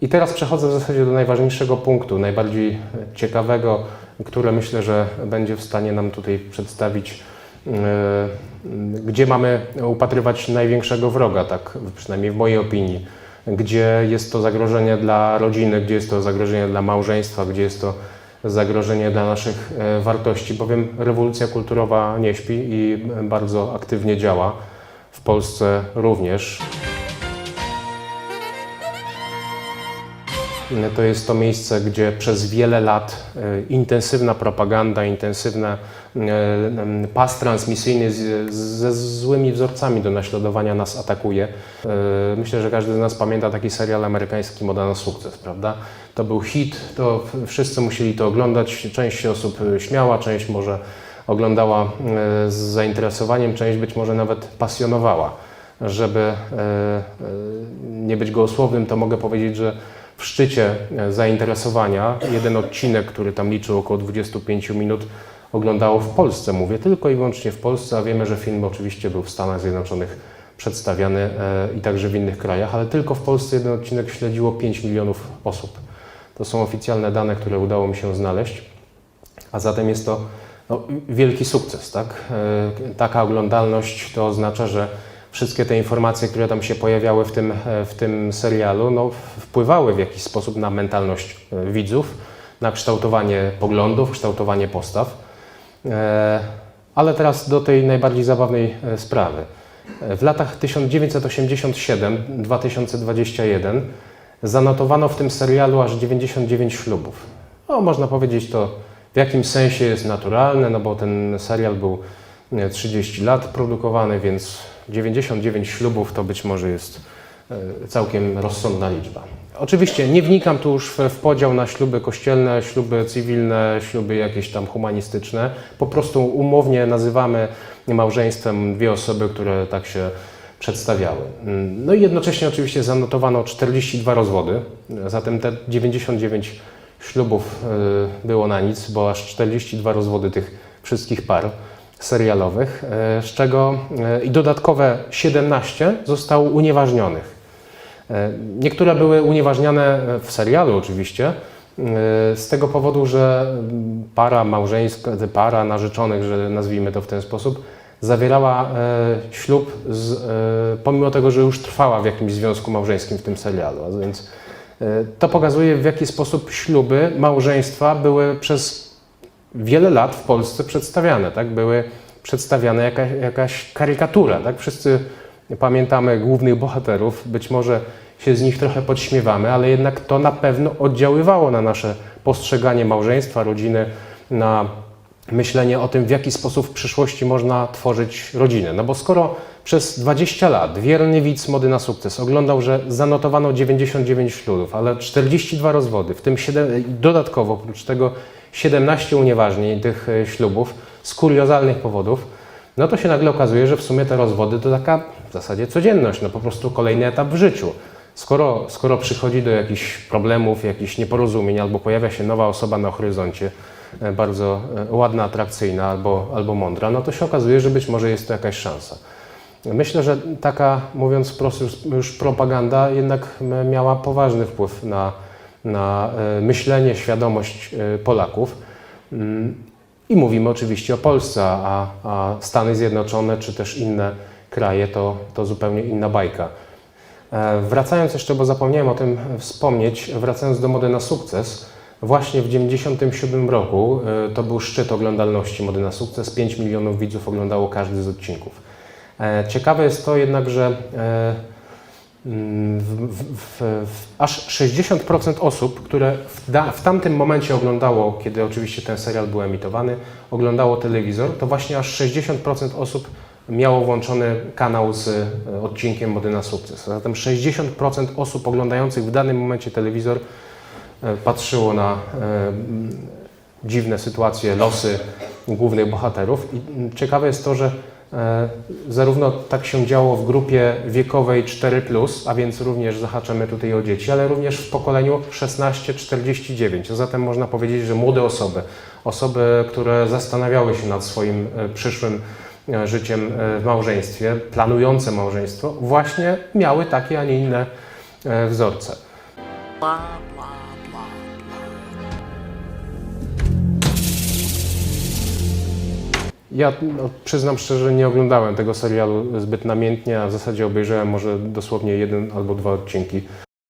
I teraz przechodzę w zasadzie do najważniejszego punktu, najbardziej ciekawego, które myślę, że będzie w stanie nam tutaj przedstawić, e, gdzie mamy upatrywać największego wroga, tak przynajmniej w mojej opinii. Gdzie jest to zagrożenie dla rodziny, gdzie jest to zagrożenie dla małżeństwa, gdzie jest to zagrożenie dla naszych e, wartości, bowiem rewolucja kulturowa nie śpi i bardzo aktywnie działa. W Polsce również. To jest to miejsce, gdzie przez wiele lat e, intensywna propaganda, intensywny e, em, pas transmisyjny ze złymi wzorcami do naśladowania nas atakuje. E, Myślę, że każdy z nas pamięta taki serial amerykański Moda na sukces, prawda? To był hit, to wszyscy musieli to oglądać. Część osób śmiała, część może oglądała e, z zainteresowaniem, część być może nawet pasjonowała. Żeby e, e, nie być gołosłownym, to mogę powiedzieć, że w szczycie e, zainteresowania jeden odcinek, który tam liczył około 25 minut, oglądało w Polsce. Mówię tylko i wyłącznie w Polsce, a wiemy, że film oczywiście był w Stanach Zjednoczonych przedstawiany e, i także w innych krajach, ale tylko w Polsce jeden odcinek śledziło 5 milionów osób. To są oficjalne dane, które udało mi się znaleźć, a zatem jest to no, wielki sukces. Tak? E, Taka oglądalność to oznacza, że wszystkie te informacje, które tam się pojawiały w tym, e, w tym serialu, no, wpływały w jakiś sposób na mentalność e, widzów, na kształtowanie poglądów, kształtowanie postaw. E, Ale teraz do tej najbardziej zabawnej sprawy. W latach 1987-2021 zanotowano w tym serialu aż 99 ślubów. No, można powiedzieć to w jakimś sensie jest naturalne, no bo ten serial był e, 30 lat produkowany, więc 99 ślubów to być może jest e, całkiem rozsądna liczba. Oczywiście nie wnikam tu już w, podział na śluby kościelne, śluby cywilne, śluby jakieś tam humanistyczne. Po prostu umownie nazywamy małżeństwem dwie osoby, które tak się przedstawiały. Mm, No i jednocześnie oczywiście zanotowano 42 rozwody, zatem te 99 ślubów y, było na nic, bo aż 42 rozwody tych wszystkich par serialowych, y, z czego y, i dodatkowe 17 zostało unieważnionych. E, Niektóre były unieważniane w serialu oczywiście, e, z tego powodu, że para małżeńska, para narzeczonych, że nazwijmy to w ten sposób, zawierała e, ślub, z, e, pomimo tego, że już trwała w jakimś związku małżeńskim w tym serialu. A więc e, to pokazuje, w jaki sposób śluby, małżeństwa były przez wiele lat w Polsce przedstawiane, tak? Były przedstawiane jakaś, jakaś karykatura, tak? Wszyscy pamiętamy głównych bohaterów, być może się z nich trochę podśmiewamy, ale jednak to na pewno oddziaływało na nasze postrzeganie małżeństwa, rodziny, na myślenie o tym, w jaki sposób w przyszłości można tworzyć rodzinę. No bo skoro przez 20 lat wierny widz mody na sukces oglądał, że zanotowano 99 ślubów, ale 42 rozwody, w tym 7, dodatkowo oprócz tego 17 unieważnień tych e, ślubów z kuriozalnych powodów, no to się nagle okazuje, że w sumie te rozwody to taka w zasadzie codzienność, no po prostu kolejny etap w życiu. Skoro, skoro przychodzi do jakichś problemów, jakichś nieporozumień, albo pojawia się nowa osoba na horyzoncie, bardzo e, ładna, atrakcyjna albo, albo mądra, no to się okazuje, że być może jest to jakaś szansa. Myślę, że taka, mówiąc wprost, już, propaganda jednak miała poważny wpływ na, na e, myślenie, świadomość e, Polaków. Mm, I mówimy oczywiście o Polsce, a, a Stany Zjednoczone czy też inne kraje to, to zupełnie inna bajka. E, Wracając jeszcze, bo zapomniałem o tym wspomnieć, wracając do mody na sukces, właśnie w 1997 roku e, to był szczyt oglądalności mody na sukces. 5 milionów widzów oglądało każdy z odcinków. E, Ciekawe jest to jednak, że e, mm, w, w, w, aż 60% osób, które w, da, w tamtym momencie oglądało, kiedy oczywiście ten serial był emitowany, oglądało telewizor, to właśnie aż 60% osób miało włączony kanał z odcinkiem Mody na sukces. Zatem 60% osób oglądających w danym momencie telewizor patrzyło na e, dziwne sytuacje, losy głównych bohaterów. I ciekawe jest to, że e, zarówno tak się działo w grupie wiekowej 4, a więc również zahaczamy tutaj o dzieci, ale również w pokoleniu 16-49. A zatem można powiedzieć, że młode osoby, osoby, które zastanawiały się nad swoim e, przyszłym e, życiem e, w małżeństwie, planujące małżeństwo, właśnie miały takie, a nie inne e, wzorce. Ja no, przyznam szczerze, nie oglądałem tego serialu zbyt namiętnie, a w zasadzie obejrzałem może dosłownie jeden albo dwa odcinki.